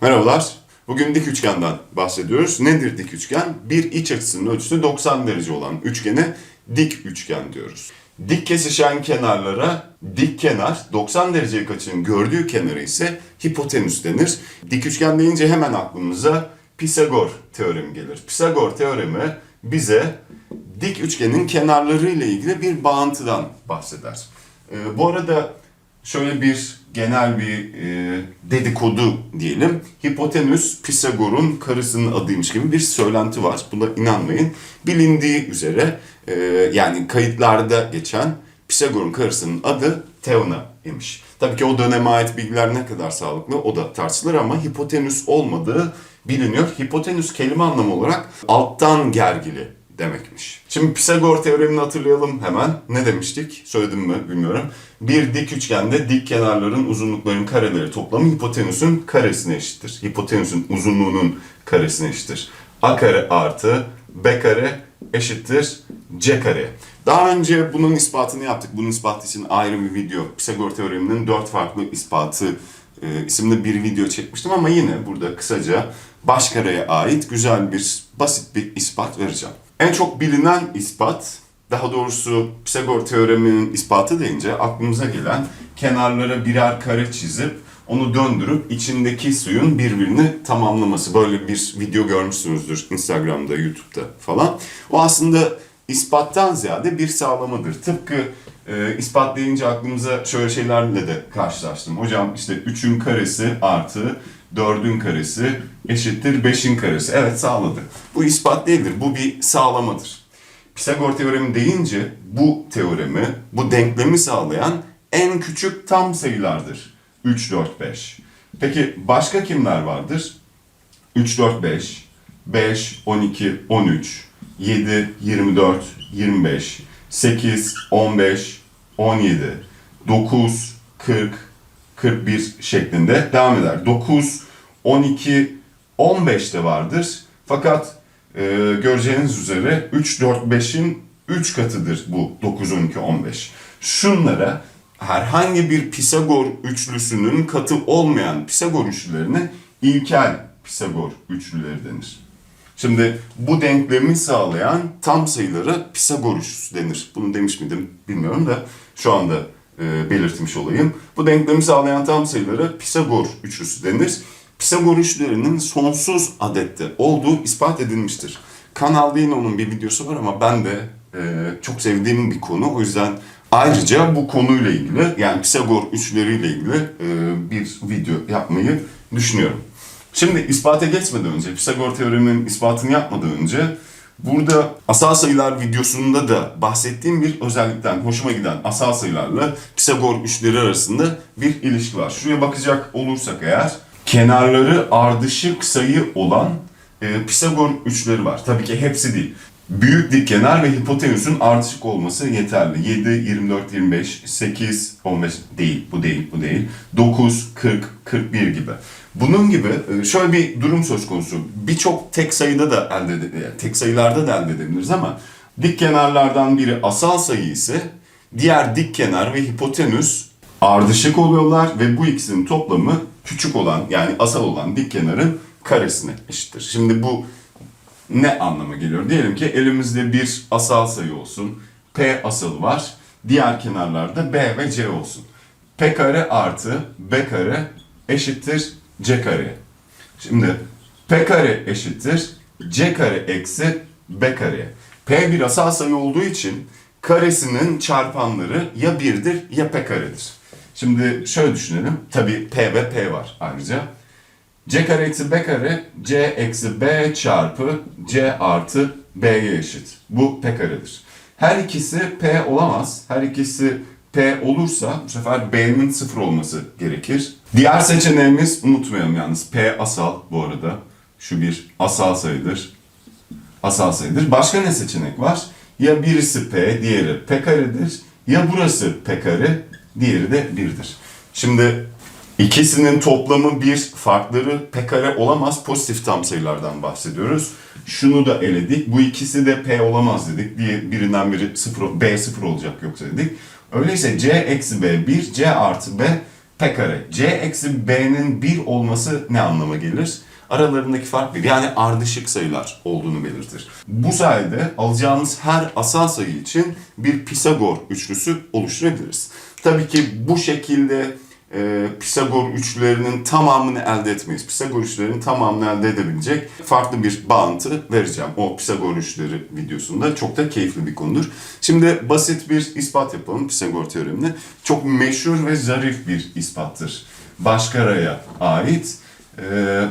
Merhabalar. Bugün dik üçgenden bahsediyoruz. Nedir dik üçgen? Bir iç açısının ölçüsü 90 derece olan üçgene dik üçgen diyoruz. Dik kesişen kenarlara dik kenar, 90 derece açının gördüğü kenarı ise hipotenüs denir. Dik üçgen deyince hemen aklımıza Pisagor teoremi gelir. Pisagor teoremi bize dik üçgenin kenarları ile ilgili bir bağıntıdan bahseder. Ee, bu arada şöyle bir genel bir e, dedikodu diyelim. Hipotenüs Pisagor'un karısının adıymış gibi bir söylenti var. Buna inanmayın. Bilindiği üzere e, yani kayıtlarda geçen Pisagor'un karısının adı Theona imiş. Tabii ki o döneme ait bilgiler ne kadar sağlıklı o da tartışılır ama hipotenüs olmadığı biliniyor. Hipotenüs kelime anlamı olarak alttan gergili demekmiş. Şimdi Pisagor teoremini hatırlayalım hemen. Ne demiştik? Söyledim mi bilmiyorum. Bir dik üçgende dik kenarların uzunluklarının kareleri toplamı hipotenüsün karesine eşittir. Hipotenüsün uzunluğunun karesine eşittir. A kare artı B kare eşittir C kare. Daha önce bunun ispatını yaptık. Bunun ispatı için ayrı bir video. Pisagor teoreminin dört farklı ispatı e, isimli bir video çekmiştim ama yine burada kısaca baş kareye ait güzel bir basit bir ispat vereceğim. En çok bilinen ispat, daha doğrusu Pisagor teoreminin ispatı deyince aklımıza gelen kenarlara birer kare çizip onu döndürüp içindeki suyun birbirini tamamlaması. Böyle bir video görmüşsünüzdür Instagram'da, YouTube'da falan. O aslında ispattan ziyade bir sağlamadır. Tıpkı e, ispat deyince aklımıza şöyle şeylerle de karşılaştım. Hocam işte 3'ün karesi artı 4'ün karesi eşittir 5'in karesi. Evet sağladı. Bu ispat değildir. Bu bir sağlamadır. Pisagor teoremi deyince bu teoremi, bu denklemi sağlayan en küçük tam sayılardır. 3, 4, 5. Peki başka kimler vardır? 3, 4, 5, 5, 12, 13, 7, 24, 25, 8, 15, 17, 9, 40, 41 şeklinde devam eder. 9, 12, 15 de vardır. Fakat e, göreceğiniz üzere 3, 4, 5'in 3 katıdır bu 9, 12, 15. Şunlara herhangi bir Pisagor üçlüsünün katı olmayan Pisagor üçlülerine ilkel Pisagor üçlüleri denir. Şimdi bu denklemi sağlayan tam sayılara Pisagor üçlüsü denir. Bunu demiş miydim bilmiyorum da şu anda e, belirtmiş olayım. Bu denklemi sağlayan tam sayılara Pisagor üçlüsü denir. Pisagor üçlülerinin sonsuz adette olduğu ispat edilmiştir. Kanalda yine onun bir videosu var ama ben de e, çok sevdiğim bir konu. O yüzden ayrıca bu konuyla ilgili yani Pisagor üçlüleriyle ilgili e, bir video yapmayı düşünüyorum. Şimdi ispata geçmeden önce, Pisagor teoreminin ispatını yapmadan önce burada asal sayılar videosunda da bahsettiğim bir özellikten hoşuma giden asal sayılarla Pisagor üçleri arasında bir ilişki var. Şuraya bakacak olursak eğer kenarları ardışık sayı olan e, Pisagor üçleri var. Tabii ki hepsi değil. Büyük dik kenar ve hipotenüsün ardışık olması yeterli. 7, 24, 25, 8, 15 değil, bu değil, bu değil. 9, 40, 41 gibi. Bunun gibi e, şöyle bir durum söz konusu. Birçok tek sayıda da elde ede- tek sayılarda da elde edebiliriz ama dik kenarlardan biri asal sayı ise diğer dik kenar ve hipotenüs ardışık oluyorlar ve bu ikisinin toplamı küçük olan yani asal olan dik kenarın karesine eşittir. Şimdi bu ne anlama geliyor? Diyelim ki elimizde bir asal sayı olsun. P asalı var. Diğer kenarlarda B ve C olsun. P kare artı B kare eşittir C kare. Şimdi P kare eşittir C kare eksi B kare. P bir asal sayı olduğu için karesinin çarpanları ya 1'dir ya P karedir. Şimdi şöyle düşünelim. Tabii P ve P var ayrıca. C kare eksi B kare C eksi B çarpı C artı B'ye eşit. Bu P karedir. Her ikisi P olamaz. Her ikisi P olursa bu sefer B'nin sıfır olması gerekir. Diğer seçeneğimiz unutmayalım yalnız P asal bu arada. Şu bir asal sayıdır. Asal sayıdır. Başka ne seçenek var? Ya birisi P, diğeri P karedir. Ya burası P kare, diğeri de 1'dir. Şimdi İkisinin toplamı bir, farkları p kare olamaz. Pozitif tam sayılardan bahsediyoruz. Şunu da eledik. Bu ikisi de p olamaz dedik. Diye birinden biri sıfır, b sıfır olacak yoksa dedik. Öyleyse c eksi b 1, c artı b p kare. c eksi b'nin 1 olması ne anlama gelir? Aralarındaki fark bir. Yani ardışık sayılar olduğunu belirtir. Bu sayede alacağımız her asal sayı için bir Pisagor üçlüsü oluşturabiliriz. Tabii ki bu şekilde e, Pisagor üçlülerinin tamamını elde etmeyiz. Pisagor üçlülerinin tamamını elde edebilecek farklı bir bağıntı vereceğim. O Pisagor üçlüleri videosunda çok da keyifli bir konudur. Şimdi basit bir ispat yapalım Pisagor teoremini. Çok meşhur ve zarif bir ispattır. Başkara'ya ait. E,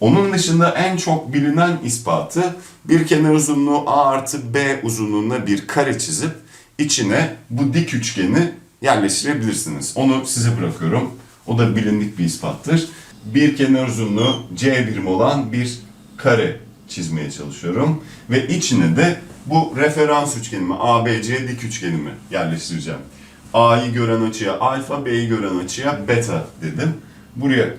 onun dışında en çok bilinen ispatı bir kenar uzunluğu A artı B uzunluğunda bir kare çizip içine bu dik üçgeni yerleştirebilirsiniz. Onu size bırakıyorum. O da bilindik bir ispattır. Bir kenar uzunluğu C birim olan bir kare çizmeye çalışıyorum. Ve içine de bu referans üçgenimi, ABC dik üçgenimi yerleştireceğim. A'yı gören açıya alfa, B'yi gören açıya beta dedim. Buraya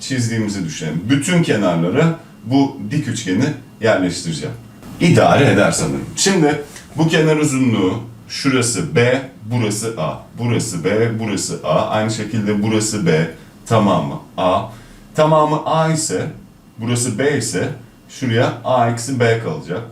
çizdiğimizi düşünelim. Bütün kenarlara bu dik üçgeni yerleştireceğim. İdare eder sanırım. Şimdi bu kenar uzunluğu şurası B, burası A. Burası B, burası A. Aynı şekilde burası B, tamamı A. Tamamı A ise, burası B ise şuraya A eksi B kalacak.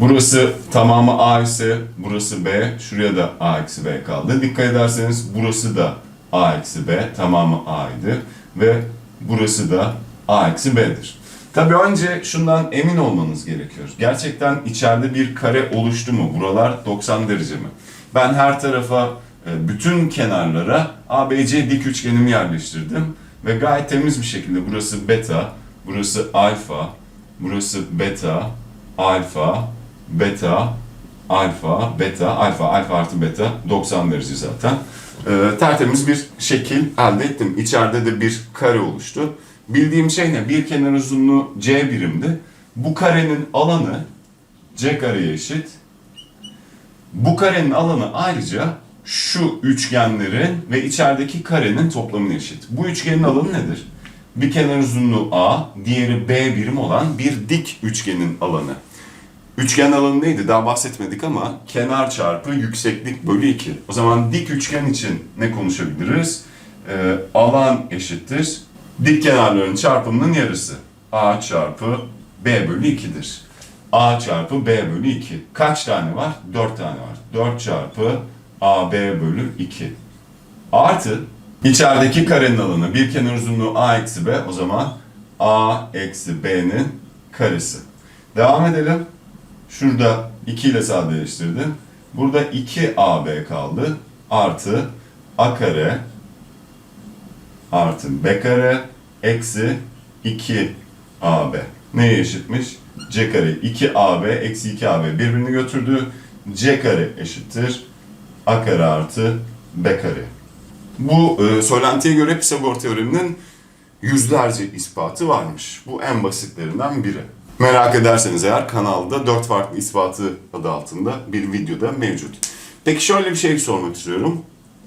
Burası tamamı A ise burası B, şuraya da A eksi B kaldı. Dikkat ederseniz burası da A eksi B, tamamı A'ydı. Ve burası da A eksi B'dir. Tabii önce şundan emin olmanız gerekiyor. Gerçekten içeride bir kare oluştu mu? Buralar 90 derece mi? Ben her tarafa, e, bütün kenarlara ABC dik üçgenimi yerleştirdim. Ve gayet temiz bir şekilde burası beta, burası alfa, burası beta, alfa, beta, alfa, beta, alfa, alfa artı beta 90 derece zaten. Ee, tertemiz bir şekil elde ettim. İçeride de bir kare oluştu. Bildiğim şey ne? Bir kenar uzunluğu C birimdi. Bu karenin alanı C kareye eşit. Bu karenin alanı ayrıca şu üçgenlerin ve içerideki karenin toplamına eşit. Bu üçgenin alanı nedir? Bir kenar uzunluğu A, diğeri B birim olan bir dik üçgenin alanı. Üçgen alanı neydi? Daha bahsetmedik ama kenar çarpı yükseklik bölü 2. O zaman dik üçgen için ne konuşabiliriz? Ee, alan eşittir. Dik kenarların çarpımının yarısı. A çarpı B bölü 2'dir. A çarpı B bölü 2. Kaç tane var? 4 tane var. 4 çarpı AB bölü 2. Artı içerideki karenin alanı. Bir kenar uzunluğu A eksi B. O zaman A eksi B'nin karesi. Devam edelim. Şurada 2 ile sadeleştirdim. Burada 2AB kaldı. Artı A kare artı B kare eksi 2AB. Neye eşitmiş? C kare 2AB eksi 2AB birbirini götürdü. C kare eşittir. A kare artı B kare. Bu e, söylentiye göre Pisagor teoreminin yüzlerce ispatı varmış. Bu en basitlerinden biri. Merak ederseniz eğer kanalda 4 farklı ispatı adı altında bir videoda mevcut. Peki şöyle bir şey sormak istiyorum.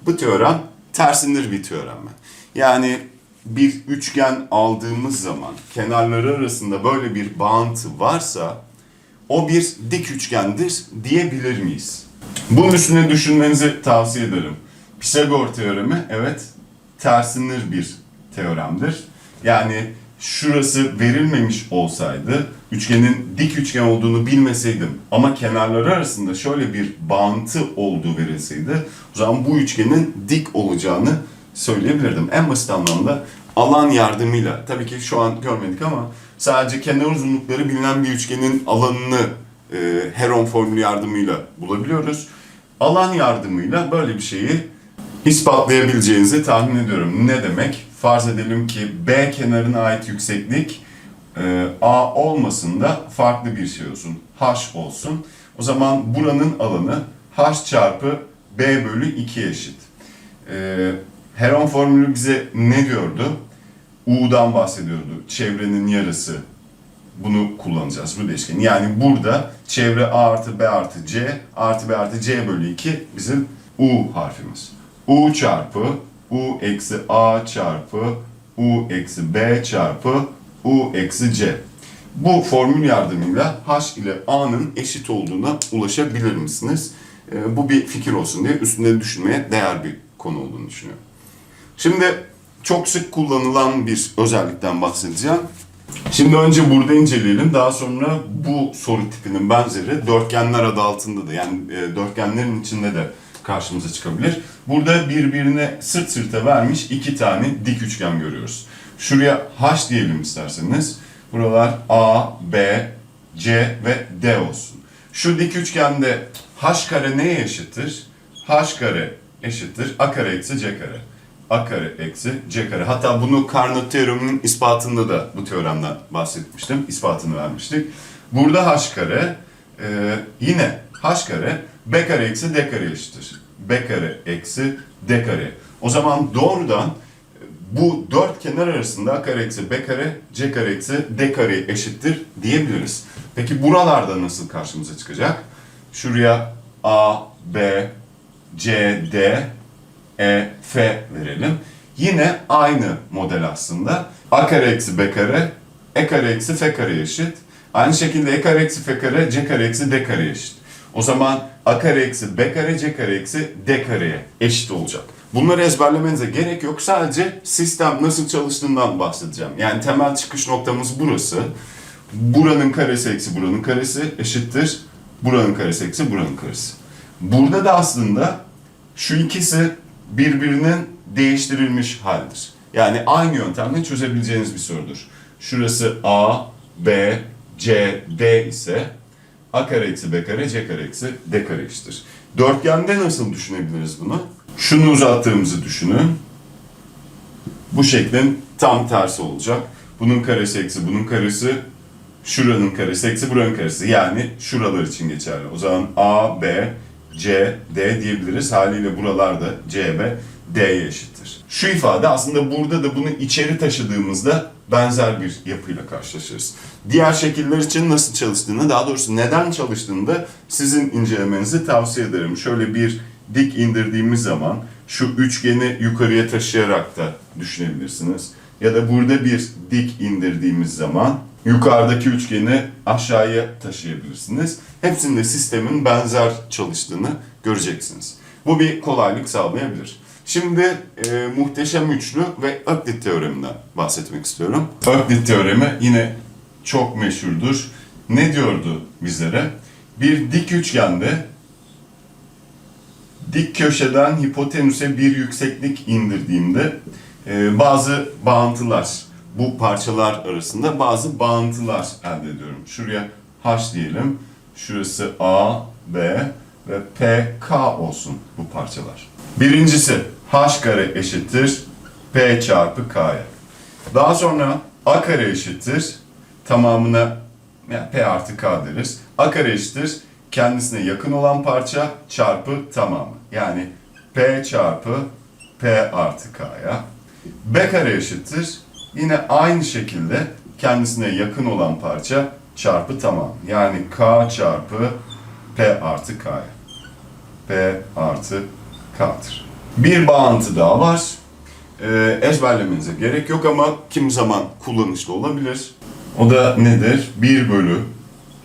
Bu teorem tersindir bir teorem mi? Yani bir üçgen aldığımız zaman kenarları arasında böyle bir bağıntı varsa o bir dik üçgendir diyebilir miyiz? Bunun üstüne düşünmenizi tavsiye ederim. Pisagor teoremi evet tersinir bir teoremdir. Yani şurası verilmemiş olsaydı, üçgenin dik üçgen olduğunu bilmeseydim ama kenarları arasında şöyle bir bağıntı olduğu verilseydi, o zaman bu üçgenin dik olacağını söyleyebilirdim. En basit anlamda alan yardımıyla, tabii ki şu an görmedik ama sadece kenar uzunlukları bilinen bir üçgenin alanını e, Heron formülü yardımıyla bulabiliyoruz. Alan yardımıyla böyle bir şeyi ispatlayabileceğinizi tahmin ediyorum. Ne demek? Farz edelim ki B kenarına ait yükseklik e, A olmasın da farklı bir şey olsun. H olsun. O zaman buranın alanı H çarpı B bölü 2 eşit. E, Heron formülü bize ne diyordu? U'dan bahsediyordu. Çevrenin yarısı. Bunu kullanacağız bu değişkeni. Yani burada çevre A artı B artı C artı B artı C bölü 2 bizim U harfimiz. U çarpı U eksi A çarpı U eksi B çarpı U eksi C. Bu formül yardımıyla H ile A'nın eşit olduğuna ulaşabilir misiniz? Ee, bu bir fikir olsun diye üstünde düşünmeye değer bir konu olduğunu düşünüyorum. Şimdi çok sık kullanılan bir özellikten bahsedeceğim. Şimdi önce burada inceleyelim. Daha sonra bu soru tipinin benzeri dörtgenler adı altında da yani e, dörtgenlerin içinde de karşımıza çıkabilir. Burada birbirine sırt sırta vermiş iki tane dik üçgen görüyoruz. Şuraya H diyelim isterseniz. Buralar A, B, C ve D olsun. Şu dik üçgende H kare neye eşittir? H kare eşittir A kare eksi C kare. A kare eksi C kare. Hatta bunu Carnot teoreminin ispatında da bu teoremden bahsetmiştim. İspatını vermiştik. Burada H kare e, yine H kare B kare eksi D kare eşittir. B kare eksi D kare. O zaman doğrudan bu dört kenar arasında A kare eksi B kare, C kare eksi D kare eşittir diyebiliriz. Peki buralarda nasıl karşımıza çıkacak? Şuraya A, B, C, D, E, F verelim. Yine aynı model aslında. A kare eksi B kare, E kare eksi F kare eşit. Aynı şekilde E kare eksi F kare, C kare eksi D kare eşit. O zaman A kare eksi B kare, C kare eksi D kareye eşit olacak. Bunları ezberlemenize gerek yok. Sadece sistem nasıl çalıştığından bahsedeceğim. Yani temel çıkış noktamız burası. Buranın karesi eksi buranın karesi eşittir. Buranın karesi eksi buranın karesi. Burada da aslında şu ikisi birbirinin değiştirilmiş halidir. Yani aynı yöntemle çözebileceğiniz bir sorudur. Şurası A, B, C, D ise A kare eksi B kare, C kare eksi D kare eşittir. Dörtgende nasıl düşünebiliriz bunu? Şunu uzattığımızı düşünün. Bu şeklin tam tersi olacak. Bunun karesi eksi bunun karesi, şuranın karesi eksi buranın karesi. Yani şuralar için geçerli. O zaman A, B, C, D diyebiliriz. Haliyle buralar da C ve D'ye eşittir. Şu ifade aslında burada da bunu içeri taşıdığımızda benzer bir yapıyla karşılaşırız. Diğer şekiller için nasıl çalıştığını, daha doğrusu neden çalıştığını da sizin incelemenizi tavsiye ederim. Şöyle bir dik indirdiğimiz zaman şu üçgeni yukarıya taşıyarak da düşünebilirsiniz. Ya da burada bir dik indirdiğimiz zaman yukarıdaki üçgeni aşağıya taşıyabilirsiniz. Hepsinde sistemin benzer çalıştığını göreceksiniz. Bu bir kolaylık sağlayabilir. Şimdi e, muhteşem üçlü ve Öklit teoreminden bahsetmek istiyorum. Öklit teoremi yine çok meşhurdur. Ne diyordu bizlere? Bir dik üçgende dik köşeden hipotenüse bir yükseklik indirdiğimde e, bazı bağıntılar, bu parçalar arasında bazı bağıntılar elde ediyorum. Şuraya H diyelim, şurası A, B ve P, K olsun bu parçalar. Birincisi H kare eşittir P çarpı K'ya. Daha sonra A kare eşittir tamamına yani P artı K deriz. A kare eşittir kendisine yakın olan parça çarpı tamamı. Yani P çarpı P artı K'ya. B kare eşittir. Yine aynı şekilde kendisine yakın olan parça çarpı tamam. Yani K çarpı P artı K'ya. P artı K'tır. Bir bağıntı daha var. Ee, ezberlemenize gerek yok ama kim zaman kullanışlı olabilir. O da nedir? 1 bölü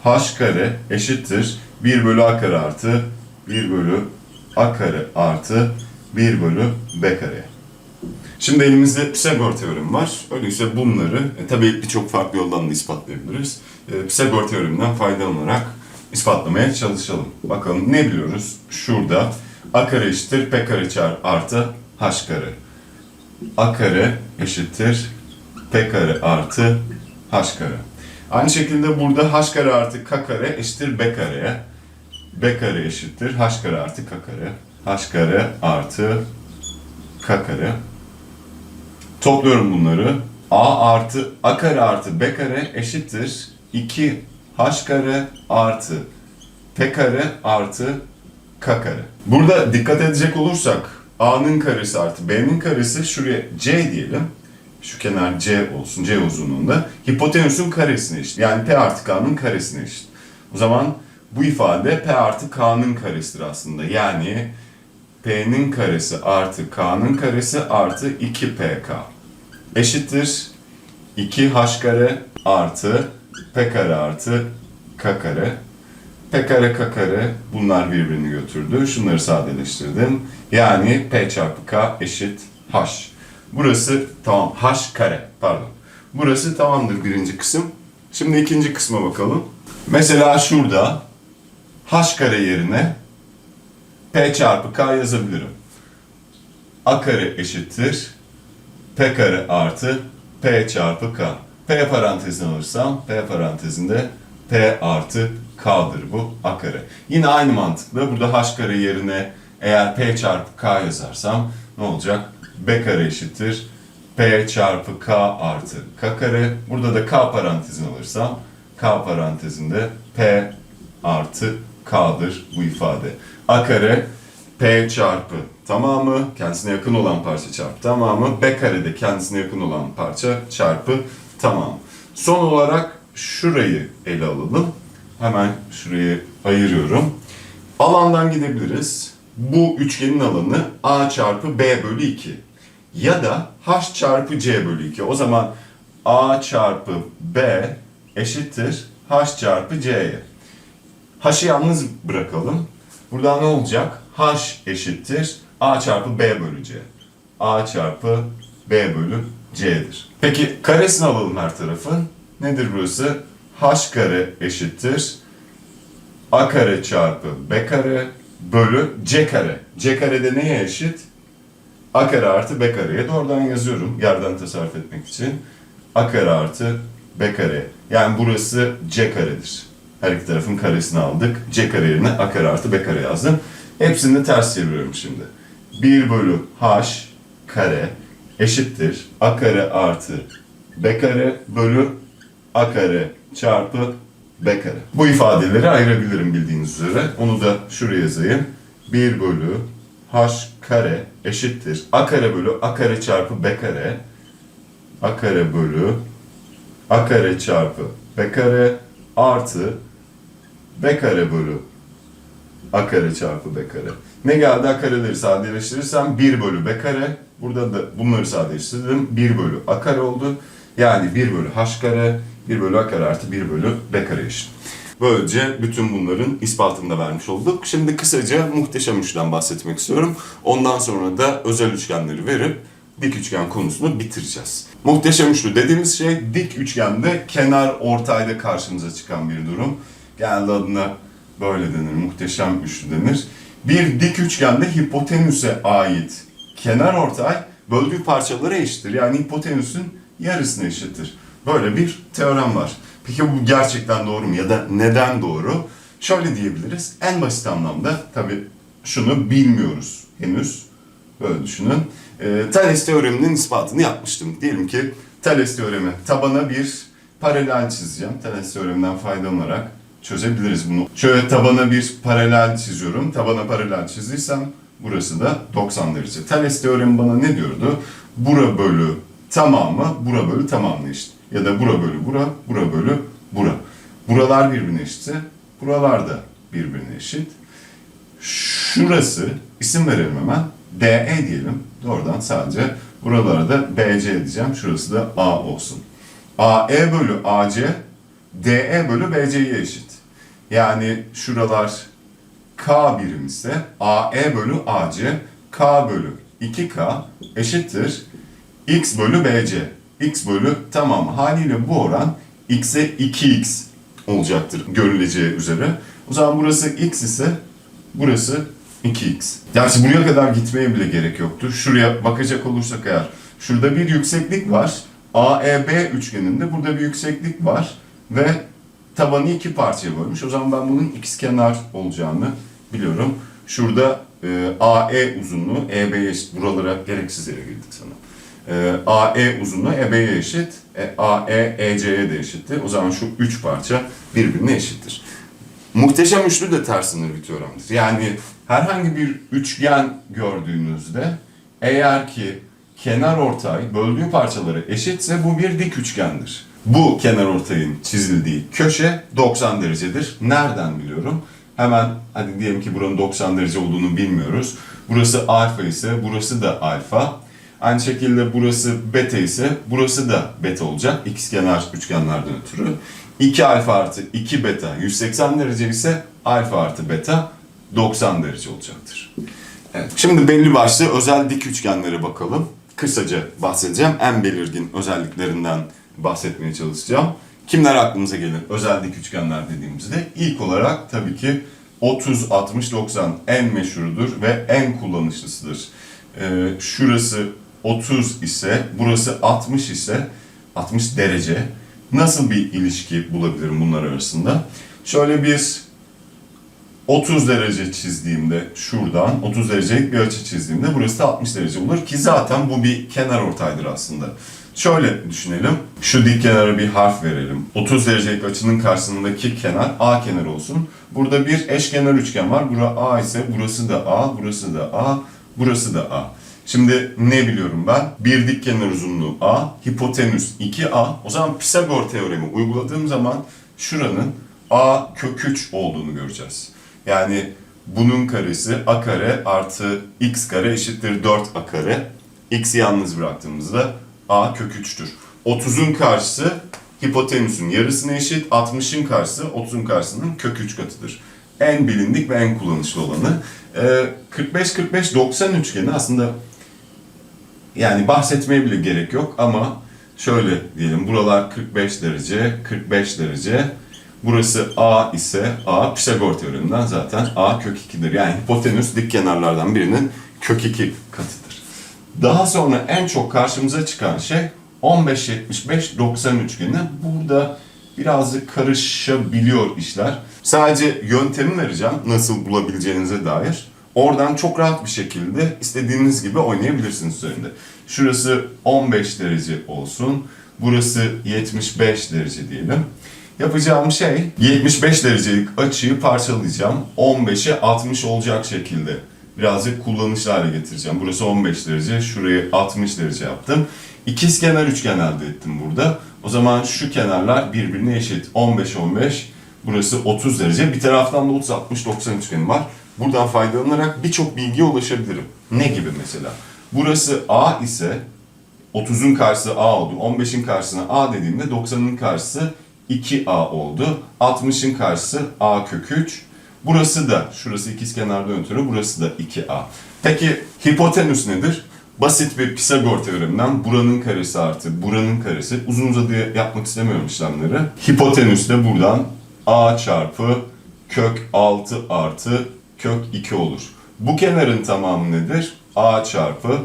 h kare eşittir 1 bölü a kare artı 1 bölü a kare artı 1 bölü b kare. Şimdi elimizde Pisagor teoremi var. Öyleyse bunları e, tabii birçok farklı yoldan da ispatlayabiliriz. E, Pisagor teoreminden faydalanarak ispatlamaya çalışalım. Bakalım ne biliyoruz? Şurada a kare eşittir p kare çarpı artı h kare. a kare eşittir p kare artı h kare. Aynı şekilde burada h kare artı k kare eşittir b kareye. b kare eşittir h kare artı k kare. h kare artı k kare. Topluyorum bunları. a artı a kare artı b kare eşittir 2 h kare artı p kare artı k kare. Burada dikkat edecek olursak a'nın karesi artı b'nin karesi şuraya c diyelim. Şu kenar c olsun, c uzunluğunda. Hipotenüsün karesine eşit. Yani p artı k'nın karesine eşit. O zaman bu ifade p artı k'nın karesidir aslında. Yani p'nin karesi artı k'nın karesi artı 2pk eşittir 2h kare artı p kare artı k kare. P kare k kare bunlar birbirini götürdü. Şunları sadeleştirdim. Yani p çarpı k eşit h. Burası tamam h kare pardon. Burası tamamdır birinci kısım. Şimdi ikinci kısma bakalım. Mesela şurada h kare yerine p çarpı k yazabilirim. a kare eşittir p kare artı p çarpı k. p parantezine alırsam p parantezinde p artı k'dır bu a kare. Yine aynı mantıkla burada h kare yerine eğer p çarpı k yazarsam ne olacak? b kare eşittir p çarpı k artı k kare. Burada da k parantezine alırsam k parantezinde p artı k'dır bu ifade. A kare p çarpı tamamı kendisine yakın olan parça çarpı tamamı b karede kendisine yakın olan parça çarpı tamam. Son olarak şurayı ele alalım. Hemen şurayı ayırıyorum. Alandan gidebiliriz. Bu üçgenin alanı a çarpı b bölü 2. Ya da h çarpı c bölü 2. O zaman a çarpı b eşittir h çarpı c'ye. H'ı yalnız bırakalım. Burada ne olacak? H eşittir A çarpı B bölü C. A çarpı B bölü C'dir. Peki karesini alalım her tarafın. Nedir burası? H kare eşittir A kare çarpı B kare bölü C kare. C kare de neye eşit? A kare artı B kareye doğrudan yazıyorum yerden tasarruf etmek için. A kare artı B kare. Yani burası C karedir. Her iki tarafın karesini aldık. C kare yerine A kare artı B kare yazdım. Hepsini de ters çeviriyorum şimdi. 1 bölü H kare eşittir. A kare artı B kare bölü A kare çarpı B kare. Bu ifadeleri ayırabilirim bildiğiniz üzere. Onu da şuraya yazayım. 1 bölü H kare eşittir. A kare bölü A kare çarpı B kare. A kare bölü A kare çarpı B kare artı B kare bölü A kare çarpı B kare. Ne geldi? A kareleri sadeleştirirsem 1 bölü B kare. Burada da bunları sadeleştirdim. 1 bölü A kare oldu. Yani 1 bölü H kare, 1 bölü A kare artı 1 bölü B kare eşit. Böylece bütün bunların ispatını da vermiş olduk. Şimdi kısaca muhteşem üçten bahsetmek istiyorum. Ondan sonra da özel üçgenleri verip dik üçgen konusunu bitireceğiz. Muhteşem üçlü dediğimiz şey dik üçgende kenar ortayda karşımıza çıkan bir durum. Genelde adına böyle denir, muhteşem üçlü denir. Bir dik üçgende hipotenüse ait kenar ortay böldüğü parçalara eşittir. Yani hipotenüsün yarısına eşittir. Böyle bir teorem var. Peki bu gerçekten doğru mu ya da neden doğru? Şöyle diyebiliriz. En basit anlamda tabii şunu bilmiyoruz henüz. Böyle düşünün. E, Thales teoreminin ispatını yapmıştım. Diyelim ki Thales teoremi tabana bir paralel çizeceğim. Thales teoreminden faydalanarak çözebiliriz bunu. Şöyle tabana bir paralel çiziyorum. Tabana paralel çizdiysem burası da 90 derece. Thales teoremi bana ne diyordu? Bura bölü tamamı bura bölü tamamla eşit. Ya da bura bölü bura, bura bölü bura. Buralar birbirine eşitse buralar da birbirine eşit. Şurası, isim verelim hemen, DE diyelim. Doğrudan sadece buralara da BC diyeceğim. Şurası da A olsun. AE bölü AC, DE bölü BC'ye eşit. Yani şuralar K birim ise AE bölü AC, K bölü 2K eşittir X bölü BC. X bölü tamam haliyle bu oran X'e 2X olacaktır görüleceği üzere. O zaman burası X ise burası 2x. Gerçi buraya kadar gitmeye bile gerek yoktu. Şuraya bakacak olursak eğer. Şurada bir yükseklik var. AEB üçgeninde burada bir yükseklik var. Ve tabanı iki parçaya bölmüş. O zaman ben bunun x kenar olacağını biliyorum. Şurada e, AE uzunluğu EB'ye eşit. Buralara gereksiz yere girdik sana. E, AE uzunluğu EB'ye eşit. E, AE EC'ye de eşitti. O zaman şu üç parça birbirine eşittir. Muhteşem üçlü de tersine bir teoremdir. Yani herhangi bir üçgen gördüğünüzde eğer ki kenar ortay böldüğü parçaları eşitse bu bir dik üçgendir. Bu kenar ortayın çizildiği köşe 90 derecedir. Nereden biliyorum? Hemen hadi diyelim ki buranın 90 derece olduğunu bilmiyoruz. Burası alfa ise burası da alfa. Aynı şekilde burası beta ise burası da beta olacak. X kenar üçgenlerden ötürü. 2 alfa artı 2 beta 180 derece ise alfa artı beta 90 derece olacaktır. Evet. Şimdi belli başlı özel dik üçgenlere bakalım. kısaca bahsedeceğim. En belirgin özelliklerinden bahsetmeye çalışacağım. Kimler aklımıza gelir özel dik üçgenler dediğimizde? İlk olarak tabii ki 30, 60, 90 en meşhurudur ve en kullanışlısıdır. Ee, şurası 30 ise, burası 60 ise 60 derece. Nasıl bir ilişki bulabilirim bunlar arasında? Şöyle bir 30 derece çizdiğimde şuradan 30 derecelik bir açı çizdiğimde burası da 60 derece olur ki zaten bu bir kenar ortaydır aslında. Şöyle düşünelim. Şu dik kenara bir harf verelim. 30 derecelik açının karşısındaki kenar A kenarı olsun. Burada bir eşkenar üçgen var. Bura A ise burası da A, burası da A, burası da A. Şimdi ne biliyorum ben? Bir dik kenar uzunluğu A, hipotenüs 2A. O zaman Pisagor teoremi uyguladığım zaman şuranın A kök 3 olduğunu göreceğiz. Yani bunun karesi A kare artı X kare eşittir 4A kare. X'i yalnız bıraktığımızda A kök 3'tür. 30'un karşısı hipotenüsün yarısına eşit, 60'ın karşısı 30'un karşısının kök 3 katıdır. En bilindik ve en kullanışlı olanı. Ee, 45-45-90 üçgeni aslında yani bahsetmeye bile gerek yok ama şöyle diyelim buralar 45 derece, 45 derece. Burası A ise A Pisagor teoreminden zaten A kök 2'dir. Yani hipotenüs dik kenarlardan birinin kök 2 katıdır. Daha sonra en çok karşımıza çıkan şey 15-75-90 üçgeni. Burada birazcık karışabiliyor işler. Sadece yöntemi vereceğim nasıl bulabileceğinize dair. Oradan çok rahat bir şekilde istediğiniz gibi oynayabilirsiniz üzerinde. Şurası 15 derece olsun. Burası 75 derece diyelim. Yapacağım şey 75 derecelik açıyı parçalayacağım. 15'e 60 olacak şekilde birazcık kullanışlı hale getireceğim. Burası 15 derece, şurayı 60 derece yaptım. İkizkenar üçgen elde ettim burada. O zaman şu kenarlar birbirine eşit. 15 15 burası 30 derece. Bir taraftan da 30 60 90 üçgeni var. Buradan faydalanarak birçok bilgiye ulaşabilirim. Ne gibi mesela? Burası A ise 30'un karşısı A oldu. 15'in karşısına A dediğimde 90'ın karşısı 2A oldu. 60'ın karşısı A kök 3. Burası da, şurası ikizkenardan ötürü, burası da 2A. Peki hipotenüs nedir? Basit bir Pisagor teoreminden buranın karesi artı buranın karesi. Uzun uzadıya yapmak istemiyorum işlemleri. Hipotenüs de buradan A çarpı kök 6 artı kök 2 olur. Bu kenarın tamamı nedir? A çarpı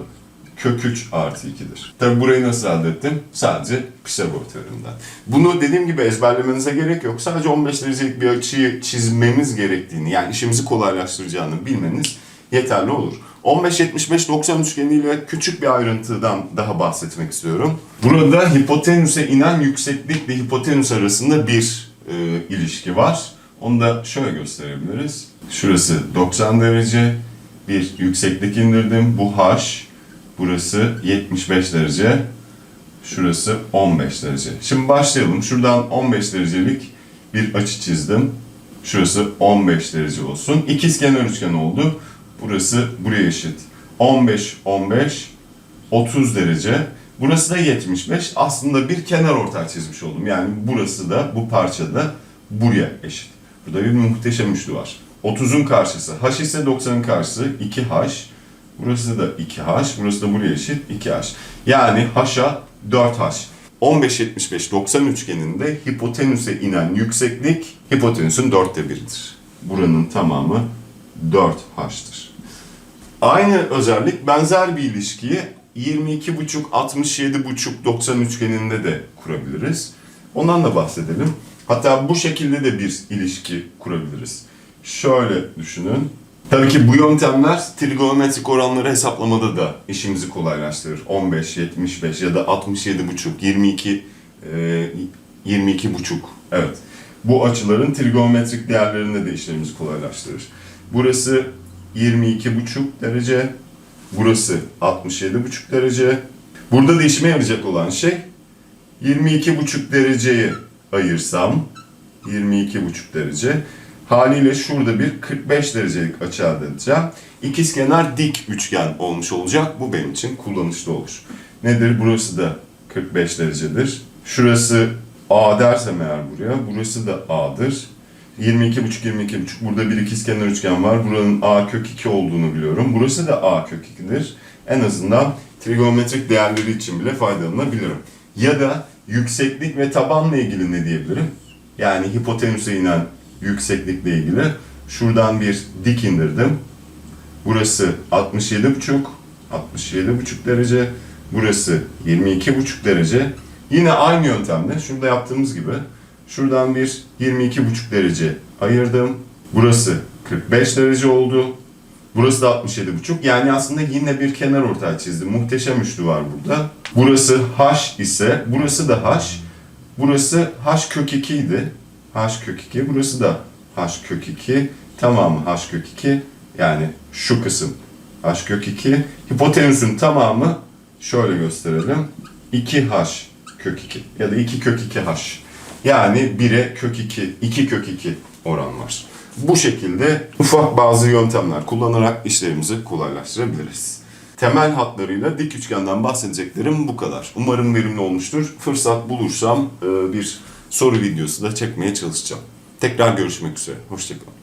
kök 3 artı 2'dir. Tabi burayı nasıl elde ettim? Sadece Pisagor teoreminden. Bunu dediğim gibi ezberlemenize gerek yok. Sadece 15 derecelik bir açıyı çizmemiz gerektiğini, yani işimizi kolaylaştıracağını bilmeniz yeterli olur. 15-75-90 üçgeniyle küçük bir ayrıntıdan daha bahsetmek istiyorum. Burada hipotenüse inen yükseklikle hipotenüs arasında bir e, ilişki var. Onu da şöyle gösterebiliriz. Şurası 90 derece, bir yükseklik indirdim. Bu h, burası 75 derece, şurası 15 derece. Şimdi başlayalım. Şuradan 15 derecelik bir açı çizdim. Şurası 15 derece olsun. İkizkenar üçgen oldu. Burası buraya eşit. 15, 15, 30 derece. Burası da 75. Aslında bir kenar ortay çizmiş oldum. Yani burası da bu parçada buraya eşit. Burada bir muhteşem üçlü var. 30'un karşısı h ise 90'ın karşısı 2h. Burası da 2h. Burası da buraya eşit 2h. Yani h'a 4h. 15-75-90 üçgeninde hipotenüse inen yükseklik hipotenüsün dörtte biridir. Buranın tamamı 4h'tır. Aynı özellik benzer bir ilişkiyi 22,5-67,5-90 üçgeninde de kurabiliriz. Ondan da bahsedelim. Hatta bu şekilde de bir ilişki kurabiliriz. Şöyle düşünün. Tabii ki bu yöntemler trigonometrik oranları hesaplamada da işimizi kolaylaştırır. 15, 75 ya da 67,5, 22, e, 22,5. Evet. Bu açıların trigonometrik değerlerinde de işlerimizi kolaylaştırır. Burası 22,5 derece, burası 67,5 derece. Burada da işime yarayacak olan şey 22,5 dereceyi ayırsam 22,5 derece haliyle şurada bir 45 derecelik açı elde edeceğim. İkizkenar dik üçgen olmuş olacak. Bu benim için kullanışlı olur. Nedir? Burası da 45 derecedir. Şurası A dersem eğer buraya, burası da A'dır. 22,5 22,5 burada bir ikizkenar üçgen var. Buranın A kök 2 olduğunu biliyorum. Burası da A kök 2'dir. En azından trigonometrik değerleri için bile faydalanabilirim. Ya da yükseklik ve tabanla ilgili ne diyebilirim? Yani hipotenüse inen yükseklikle ilgili şuradan bir dik indirdim. Burası 67,5 67,5 derece. Burası 22,5 derece. Yine aynı yöntemle şurada yaptığımız gibi şuradan bir 22,5 derece ayırdım. Burası 45 derece oldu. Burası da 67,5. Yani aslında yine bir kenar ortay çizdim. Muhteşem üçlü var burada. Burası h ise burası da h. Burası h kök 2 idi. H kök 2. Burası da h kök 2. Tamamı h kök 2. Yani şu kısım h kök 2. Hipotenüsün tamamı şöyle gösterelim. 2h kök 2 ya da 2 kök 2h. Yani 1'e kök 2, 2 kök 2 oran var. Bu şekilde ufak bazı yöntemler kullanarak işlerimizi kolaylaştırabiliriz. Temel hatlarıyla dik üçgenden bahsedeceklerim bu kadar. Umarım verimli olmuştur. Fırsat bulursam e, bir soru videosu da çekmeye çalışacağım. Tekrar görüşmek üzere. Hoşçakalın.